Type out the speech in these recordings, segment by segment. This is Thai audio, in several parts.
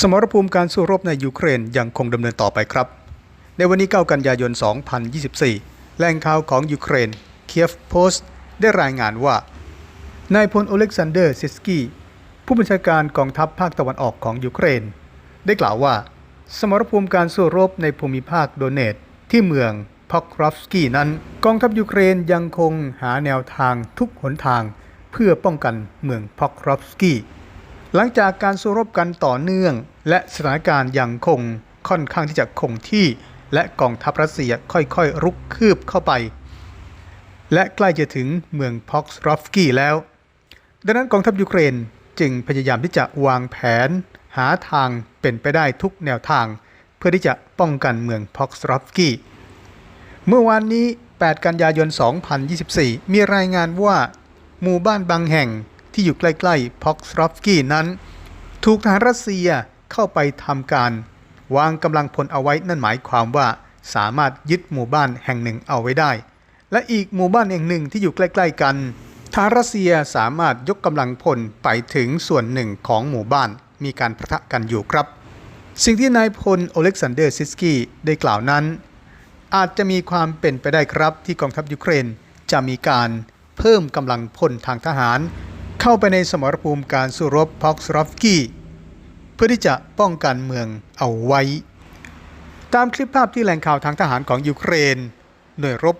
สมรภูมิการสู้รบในยูเครนยังคงดำเนินต่อไปครับ ในวันนี้ 9 กันยายน 2024 แหล่งข่าวของยูเครนเคียฟโพสต์ได้รายงานว่า นายพลโอเล็กซานเดอร์ซิสกี้ ผู้บัญชาการกองทัพภาคตะวันออกของยูเครน ได้กล่าวว่า สมรภูมิการสู้รบในภูมิภาคโดเนตที่เมืองพอกรอฟสกี้นั้น กองทัพยูเครนยังคงหาแนวทางทุกหนทาง เพื่อป้องกันเมืองพอกรอฟสกี้ หลังจากการสู้รบกันต่อเนื่อง และสถานการณ์ยังคงค่อนข้างที่จะคงที่ และกองทัพรัสเซียค่อยๆรุกคืบเข้าไป และใกล้จะถึงเมืองพ็อกส์รอฟกี้แล้ว ดังนั้นกองทัพยูเครนจึงพยายามที่จะวางแผน หาทางเป็นไปได้ทุกแนวทาง เพื่อที่จะป้องกันเมืองพ็อกส์รอฟกี้เมื่อวานนี้ 8 กันยายน 2024 มีรายงานว่า หมู่บ้านบางแห่ง ที่อยู่ใกล้ๆพ็อกสรอฟกี้นั้น ถูกทหารรัสเซียเข้าไปทำการ วางกำลังพลเอาไว้นั่นหมายความว่าสามารถยึดหมู่บ้านแห่งหนึ่งเอาไว้ได้ และอีกหมู่บ้านแห่งหนึ่งที่อยู่ใกล้ๆกันทหารรัสเซียสามารถยกกำลังพลไปถึงส่วนหนึ่งของหมู่บ้านมีการประทะกันอยู่ครับ สิ่งที่นายพลโอเล็กซานเดอร์ซิสกี้ได้กล่าวนั้น อาจจะมีความเป็นไปได้ครับที่กองทัพยูเครนจะมีการเพิ่มกำลังพลทางทหาร เข้าไปในสมรภูมิการสู้รบพ็อกส์รอฟกี้ เพื่อที่จะป้องกันเมืองเอาไว้ ตามคลิปภาพที่แหล่งข่าวทางทหารของยูเครน หน่วยรบ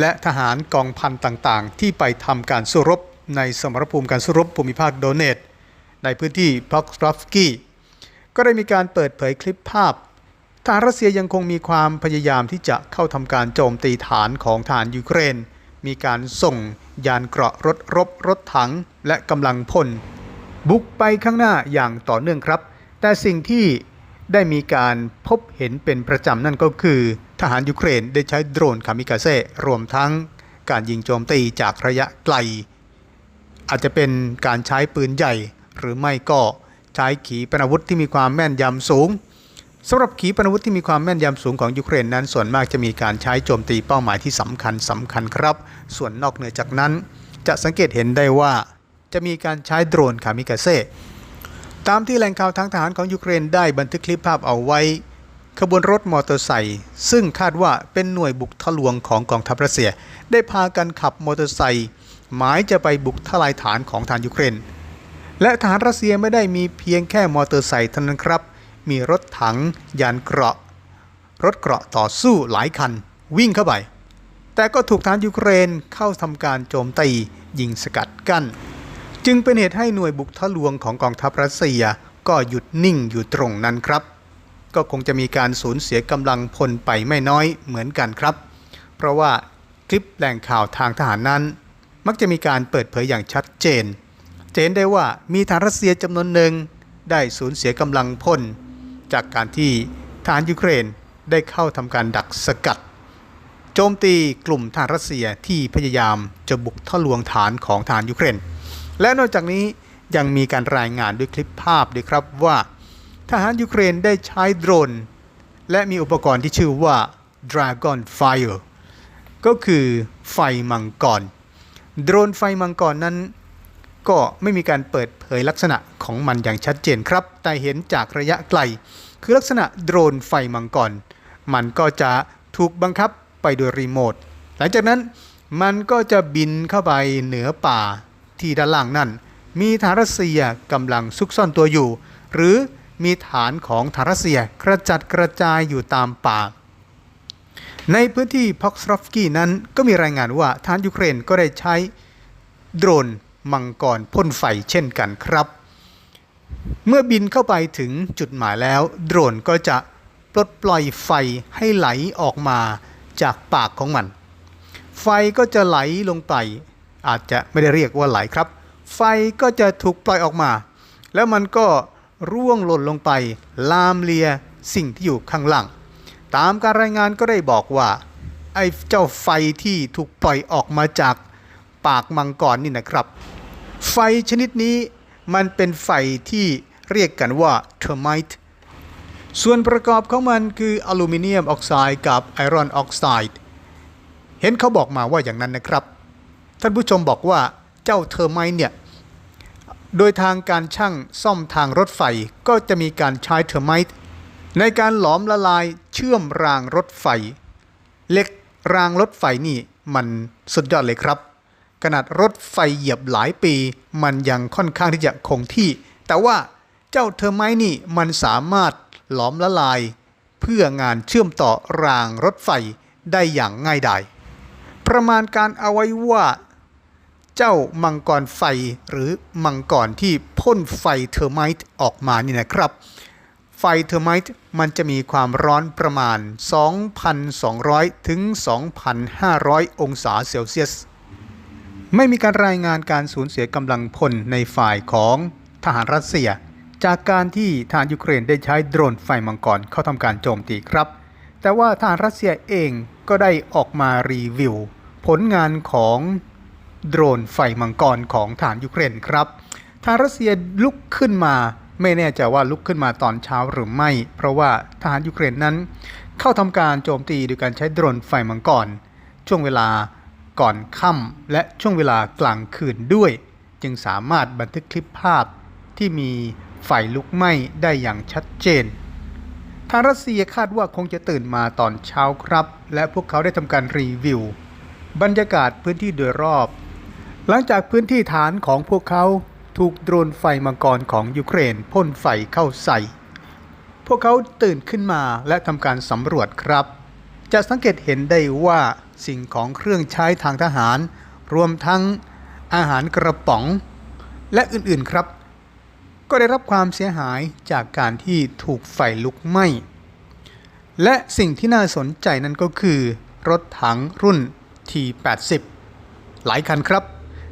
และทหารกองพันต่างๆ ที่ไปทำการสู้รบในสมรภูมิการสู้รบภูมิภาคโดเนต ในพื้นที่พ็อกส์รอฟกี้ก็ได้มีการเปิดเผยคลิปภาพทหารรัสเซียยังคงมีความพยายามที่จะเข้าทำการโจมตีฐานของทหารยูเครน มีการส่ง ยานเกราะรถรบรถถังและกำลังพล บุกไปข้างหน้าอย่างต่อเนื่องครับ แต่สิ่งที่ได้มีการพบเห็นเป็นประจำนั่นก็คือ ทหารยูเครนได้ใช้โดรนคามิกาเซ่รวมทั้งการยิงโจมตีจากระยะไกล อาจจะเป็นการใช้ปืนใหญ่ หรือไม่ก็ใช้ขีปนาวุธที่มีความแม่นยำสูง สำหรับขีปนาวุธที่มีความแม่นยำสูงของยูเครนนั้น ส่วนมากจะมีการใช้โจมตีเป้าหมายที่สำคัญสำคัญครับ ส่วนนอกเหนือจากนั้น จะสังเกตเห็นได้ว่า จะมีการใช้โดรนคามิกาเซ่ตามที่แหล่งข่าวทางทหารของยูเครนได้บันทึกคลิปภาพเอาไว้ ขบวนรถมอเตอร์ไซค์ซึ่งคาดว่าเป็นหน่วยบุกทะลวงของกองทัพรัสเซีย ได้พากันขับมอเตอร์ไซค์หมายจะไปบุกทลายฐานของทารยูเครน และทหารรัสเซียไม่ได้มีเพียงแค่มอเตอร์ไซค์เท่านั้นครับ มีรถถัง ยานเกราะ รถเกราะต่อสู้หลายคัน วิ่งเข้าไป แต่ก็ถูกทหารยูเครนเข้าทำการโจมตียิงสกัดกั้น จึงเป็นเหตุให้หน่วยบุกทะลวงของกองทัพรัสเซียก็หยุดนิ่งอยู่ตรงนั้นครับ ก็คงจะมีการสูญเสียกำลังพลไปไม่น้อยเหมือนกันครับ เพราะว่าคลิปแหล่งข่าวทางทหารนั้น มักจะมีการเปิดเผยอย่างชัดเจนจะเห็นได้ว่ามีทหารรัสเซียจำนวนหนึ่งได้สูญเสียกำลังพล จากการที่ทหารยูเครนได้เข้าทำการดักสกัด โจมตีกลุ่มทหารรัสเซียที่พยายามจะบุกทะลวงฐานของทหารยูเครน และนอกจากนี้ยังมีการรายงานด้วยคลิปภาพด้วยครับว่า ทหารยูเครนได้ใช้โดรน และมีอุปกรณ์ที่ชื่อว่า Dragon Fire ก็คือไฟมังกร โดรนไฟมังกรนั้น ก็ไม่มีการเปิดเผยลักษณะของมันอย่างชัดเจนครับ แต่เห็นจากระยะไกล คือลักษณะโดรนไฟมังกร มันก็จะถูกบังคับไปโดยรีโมท หลังจากนั้นมันก็จะบินเข้าไปเหนือป่าที่ด้านล่างนั่น มีทหารรัสเซียกำลังซุกซ่อนตัวอยู่ หรือมีฐานของทหารรัสเซียกระจัดกระจายอยู่ตามป่า ในพื้นที่พ็อกสรอฟกี้นั้นก็มีรายงานว่าทหารยูเครนก็ได้ใช้โดรน มังกรพ่นไฟเช่นกันครับ เมื่อบินเข้าไปถึงจุดหมายแล้ว โดรนก็จะปลดปล่อยไฟให้ไหลออกมาจากปากของมัน ไฟก็จะไหลลงไป อาจจะไม่ได้เรียกว่าไหลครับ ไฟก็จะถูกปล่อยออกมา แล้วมันก็ร่วงหล่นลงไปลามเลียสิ่งที่อยู่ข้างล่าง ตามการรายงานก็ได้บอกว่า ไอ้เจ้าไฟที่ถูกปล่อยออกมาจากปากมังกรนี่นะครับ ไฟชนิดนี้มันเป็นไฟที่เรียกกันว่าเทอร์ไมต์ส่วนประกอบของมันคืออลูมิเนียมออกไซด์กับไอรอนออกไซด์เห็นเขาบอกมาว่าอย่างนั้นนะครับ ท่านผู้ชมบอกว่าเจ้าเทอร์ไมต์เนี่ยโดยทางการช่างซ่อมทางรถไฟก็จะมีการใช้เทอร์ไมต์ในการหลอมละลายเชื่อมรางรถไฟเหล็กรางรถไฟนี่มันสุดยอดเลยครับ ขนาดรถไฟเหยียบหลายปี มันยังค่อนข้างที่จะคงที่ แต่ว่าเจ้าเทอร์ไมต์นี่มันสามารถหลอมละลาย เพื่องานเชื่อมต่อรางรถไฟได้อย่างง่ายดายประมาณการเอาไว้ว่า เจ้ามังกรไฟหรือมังกรที่พ่นไฟเทอร์ไมต์ออกมานี่นะครับ ไฟเทอร์ไมต์มันจะมีความร้อนประมาณ 2,200 ถึง 2,500 องศาเซลเซียส ไม่มีการรายงานการสูญเสียกำลังพลในฝ่ายของทหารรัสเซีย จากการที่ทหารยูเครนได้ใช้โดรนไฟมังกรเข้าทำการโจมตีครับ แต่ว่าทหารรัสเซียเองก็ได้ออกมารีวิว ผลงานของโดรนไฟมังกรของทหารยูเครนครับทหารรัสเซียลุกขึ้นมาไม่แน่ใจว่าลุกขึ้นมาตอนเช้าหรือไม่ เพราะว่าทหารยูเครนนั้น เข้าทำการโจมตีโดยการใช้โดรนไฟมังกรช่วงเวลา ก่อนค่ำและช่วงเวลากลางคืนด้วย จึงสามารถบันทึกคลิปภาพที่มีไฟลุกไหม้ได้อย่างชัดเจน ทางรัสเซียคาดว่าคงจะตื่นมาตอนเช้าครับ และพวกเขาได้ทำการรีวิว บรรยากาศพื้นที่โดยรอบ หลังจากพื้นที่ฐานของพวกเขาถูกโดรนไฟมังกรของยูเครนพ่นไฟเข้าใส่ พวกเขาตื่นขึ้นมาและทำการสำรวจครับ จะสังเกตเห็นได้ว่า สิ่งของเครื่องใช้ทางทหาร รวมทั้งอาหารกระป๋อง และอื่นๆครับ ก็ได้รับความเสียหายจากการที่ถูกไฟลุกไหม้ และสิ่งที่น่าสนใจนั่นก็คือ รถถังรุ่น T80 หลายคันครับ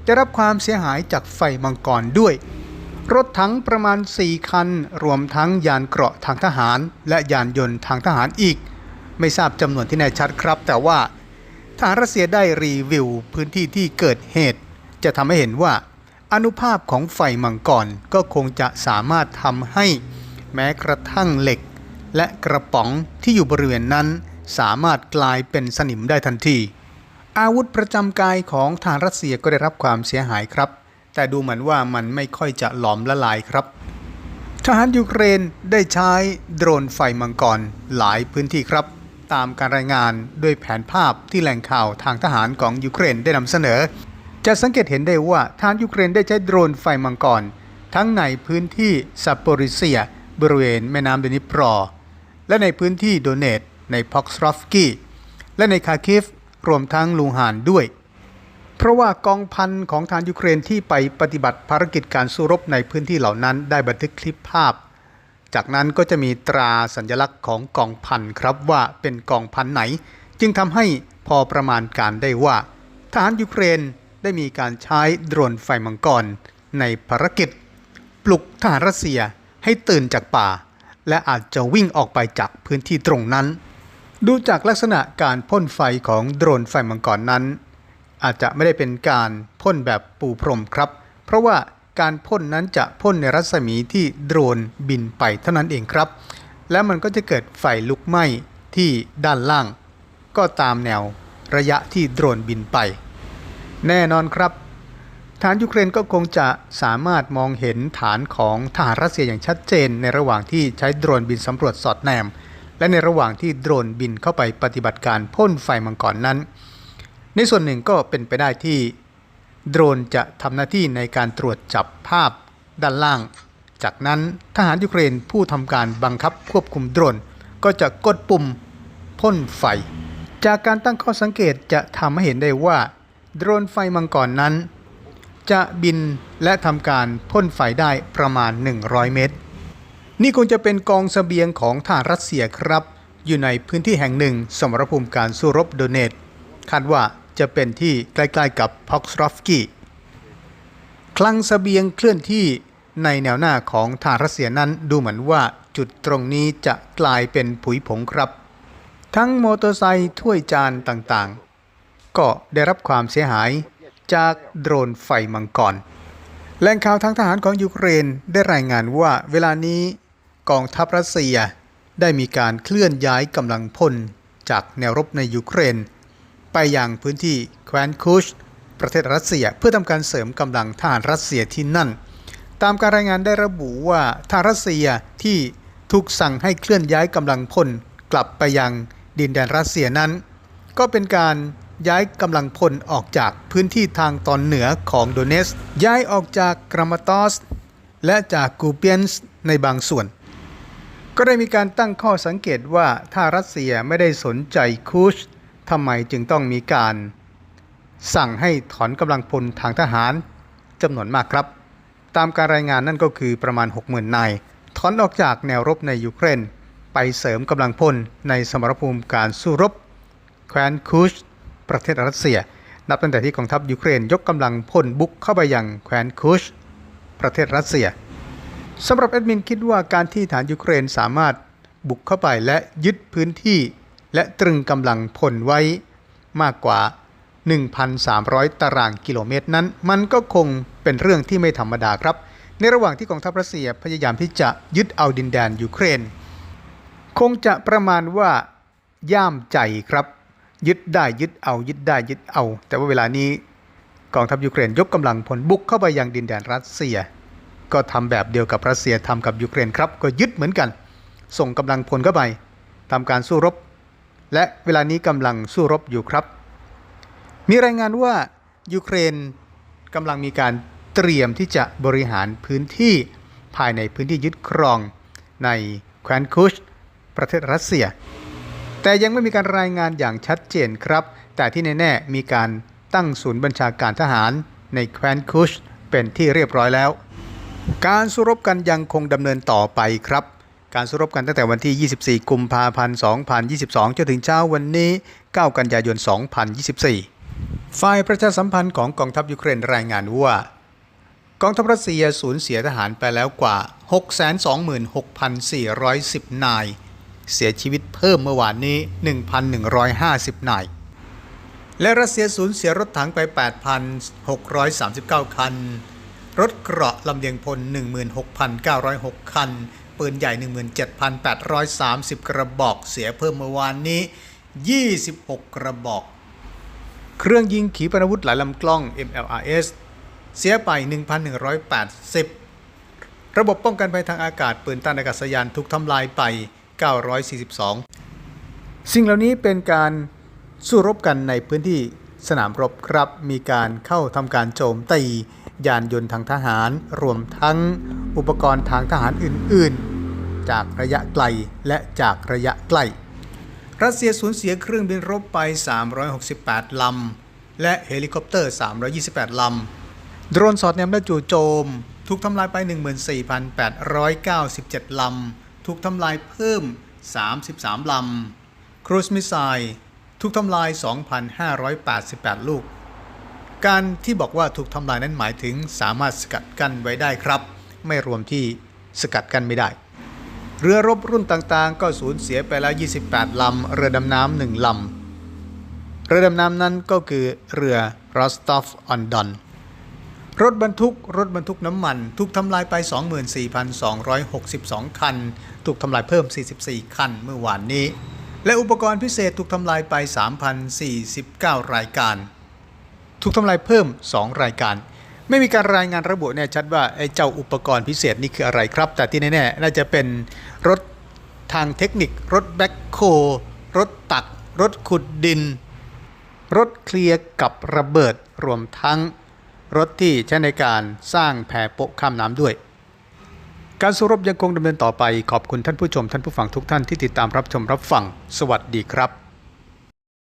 ได้รับความเสียหายจากไฟมังกรด้วย รถถังประมาณ 4 คัน รวมทั้งยานเกราะทางทหาร และยานยนต์ทางทหารอีก ไม่ทราบจำนวนที่แน่ชัดครับ แต่ว่า ทหารรัสเซียได้รีวิวพื้นที่ที่เกิดเหตุ จะทำให้เห็นว่า อนุภาพของไฟมังกรก็คงจะสามารถทำให้แม้กระทั่งเหล็ก และกระป๋องที่อยู่บริเวณนั้น สามารถกลายเป็นสนิมได้ทันที อาวุธประจำกายของทหารรัสเซียก็ได้รับความเสียหายครับ แต่ดูเหมือนว่ามันไม่ค่อยจะหลอมละลายครับทหารยูเครนได้ใช้โดรนไฟมังกรหลายพื้นที่ครับ ตามการรายงานด้วยแผนภาพที่แหล่งข่าวทางทหารของยูเครนได้นำเสนอ จะสังเกตเห็นได้ว่าทารยูเครนได้ใช้โดรนไฟมังกร ทั้งในพื้นที่ซัปโปริเซีย บริเวณแม่น้ำเดนิปรอ และในพื้นที่โดเนตในพ็อกสรอฟกีและในคาคิฟรวมทั้งลูฮานด้วย เพราะว่ากองพันของทารยูเครนที่ไปปฏิบัติภารกิจการสู้รบในพื้นที่เหล่านั้นได้บันทึกคลิปภาพ จากนั้นก็จะมีตราสัญลักษณ์ของกองพันครับว่าเป็นกองพันไหน จึงทำให้พอประมาณการได้ว่า ทหารยูเครนได้มีการใช้โดรนไฟมังกร ในภารกิจ ปลุกทหารรัสเซียให้ตื่นจากป่า และอาจจะวิ่งออกไปจากพื้นที่ตรงนั้น ดูจากลักษณะการพ่นไฟของโดรนไฟมังกรนั้น อาจจะไม่ได้เป็นการพ่นแบบปูพรมครับ เพราะว่า การพ่นนั้นจะพ่นในรัศมีที่โดรนบินไปเท่านั้นเองครับ และมันก็จะเกิดไฟลุกไหม้ที่ด้านล่าง ก็ตามแนวระยะที่โดรนบินไป แน่นอนครับ ฐานยูเครนก็คงจะสามารถมองเห็นฐานของทหารรัสเซียอย่างชัดเจน ในระหว่างที่ใช้โดรนบินสำรวจสอดแนม และในระหว่างที่โดรนบินเข้าไปปฏิบัติการพ่นไฟมังกรนั้น ในส่วนหนึ่งก็เป็นไปได้ที่ โดรนจะทำหน้าที่ในการตรวจจับภาพด้านล่าง จากนั้นทหารยูเครนผู้ทำการบังคับควบคุมโดรน ก็จะกดปุ่มพ่นไฟ จากการตั้งข้อสังเกตจะทำให้เห็นได้ว่า โดรนไฟมังกรนั้น จะบินและทำการพ่นไฟได้ประมาณ 100 เมตร นี่คงจะเป็นกองเสบียงของทหารรัสเซียครับ อยู่ในพื้นที่แห่งหนึ่ง สมรภูมิการสู้รบโดเนต คาดว่า จะเป็นที่ใกล้ๆกับพ็อกสรอฟกี้คลังสเสบียงเคลื่อนที่ในแนวหน้าของทารรัสเซียนั้นดูเหมือนว่าจุดตรงนี้จะกลายเป็นผุยผงครับ ทั้งมอเตอร์ไซค์ถ้วยจานต่างๆ ก็ได้รับความเสียหายจากโดรนไฟมังกรแหล่งข่าวทางทหารของยูเครนได้รายงานว่าเวลานี้กองทัพรัสเซียได้มีการเคลื่อนย้ายกำลังพลจากแนวรบในยูเครน ไปยังพื้นที่แคว้นคุชประเทศรัสเซียเพื่อทำการเสริมกำลังทหารรัสเซียที่นั่น ตามการรายงานได้ระบุว่าทหางรัสเซียที่ถูกสั่งให้เคลื่อนย้ายกำลังพลกลับไปยังดินแดนรัสเซียนั้น ก็เป็นการย้ายกำลังพลออกจากพื้นที่ทางตอนเหนือของโดเนส ย้ายออกจากกรามาตอส และจากกูเปียนส์ในบางส่วน ก็ได้มีการตั้งข้อสังเกตว่าถ้ารัสเซียไม่ได้สนใจคูช ทำไมจึงต้องมีการ สั่งให้ถอนกำลังพลทางทหารจำนวนมากครับ ตามการรายงานนั่นก็คือประมาณ 60,000นายถอนออกจากแนวรบในยูเครน ไปเสริมกำลังพลในสมรภูมิการสู้รบแคว้นคูชประเทศรัสเซีย นับตั้งแต่ที่กองทัพยูเครนยกกำลังพลบุกเข้าไปยังแคว้นคูชประเทศรัสเซียสำหรับแอดมินคิดว่าการที่ฐานยูเครนสามารถบุกเข้าไปและยึดพื้นที่ และตรึงกำลังพลไว้มากกว่า 1,300 ตารางกิโลเมตรนั้น มันก็คงเป็นเรื่องที่ไม่ธรรมดาครับ ในระหว่างที่กองทัพรัสเซียพยายามที่จะยึดเอาดินแดนยูเครน คงจะประมาณว่าย่ามใจครับ ยึดได้ยึดเอายึดได้ยึดเอา แต่ว่าเวลานี้กองทัพยูเครนยกกำลังพลบุกเข้าไปยังดินแดนรัสเซีย ก็ทำแบบเดียวกับรัสเซียทำกับยูเครนครับ ก็ยึดเหมือนกัน ส่งกำลังพลเข้าไปทำการสู้รบ และเวลานี้กำลังสู้รบอยู่ครับ มีรายงานว่ายูเครนกำลังมีการเตรียมที่จะบริหารพื้นที่ภายในพื้นที่ยึดครองในแคว้นคุช ประเทศรัสเซีย แต่ยังไม่มีการรายงานอย่างชัดเจนครับ แต่ที่แน่ๆมีการตั้งศูนย์บัญชาการทหารในแคว้นคุชเป็นที่เรียบร้อยแล้ว การสู้รบกันยังคงดำเนินต่อไปครับ การสู้รบกันตั้งแต่วันที่ 24 กุมภาพันธ์ 2022 จนถึงเช้าวันนี้ 9 กันยายน 2024 ฝ่ายประชาสัมพันธ์ของกองทัพยูเครนรายงานว่า กองทัพรัสเซียสูญเสียทหารไปแล้วกว่า 626,410 นาย เสียชีวิตเพิ่มเมื่อวานนี้ 1,150 นาย และรัสเซียสูญเสียรถถังไป 8,639 คัน รถเกราะลำเลียงพล 16,906 คัน ปืนใหญ่ 17,830 กระบอกเสียเพิ่มเมื่อวานนี้ 26 กระบอก เครื่องยิงขีปนาวุธหลายลำกล้อง MLRS เสียไป 1,180 ระบบป้องกันภัยทางอากาศปืนต้านอากาศยานถูกทำลายไป 942 สิ่งเหล่านี้เป็นการสู้รบกันในพื้นที่สนามรบครับ มีการเข้าทำการโจมตี ยานยนต์ทางทหาร รวมทั้งอุปกรณ์ทางทหารอื่น ๆ จากระยะไกลและจากระยะใกล้ รัสเซียสูญเสียเครื่องบินรบไป 368 ลำ และเฮลิคอปเตอร์ 328 ลำ โดรนสอดแนมและจู่โจม ถูกทำลายไป 14,897 ลำ ถูกทำลายเพิ่ม 33 ลำครูซมิสไซล์ถูกทำลาย 2,588 ลูก การที่บอกว่าถูกทำลายนั้นหมายถึงสามารถสกัดกั้นไว้ได้ครับ ไม่รวมที่สกัดกั้นไม่ได้ เรือรบรุ่นต่างๆ ก็สูญเสียไปแล้ว 28 ลำ เรือดำน้ำหนึ่งลำ เรือดำน้ำนั้นก็คือเรือ Rostov on Don รถบรรทุก รถบรรทุกน้ำมัน ถูกทำลายไป 24,262 คัน ถูกทำลายเพิ่ม 44 คันเมื่อวานนี้ และอุปกรณ์พิเศษถูกทำลายไป 3,049 รายการ ถูกทำลายเพิ่ม 2 รายการ ไม่มีการรายงานระบุแน่ชัดว่าไอ้เจ้าอุปกรณ์พิเศษนี่คืออะไรครับ แต่ที่แน่ๆน่าจะเป็นรถทางเทคนิค รถแบ็คโครถตัก รถขุดดิน รถเคลียร์กับระเบิดรวมทั้งรถที่ใช้ในการสร้างแพโปะข้ามน้ำด้วย การสู้รบยังคงดำเนินต่อไปขอบคุณท่านผู้ชมท่านผู้ฟังทุกท่านที่ติดตามรับชมรับฟัง สวัสดีครับ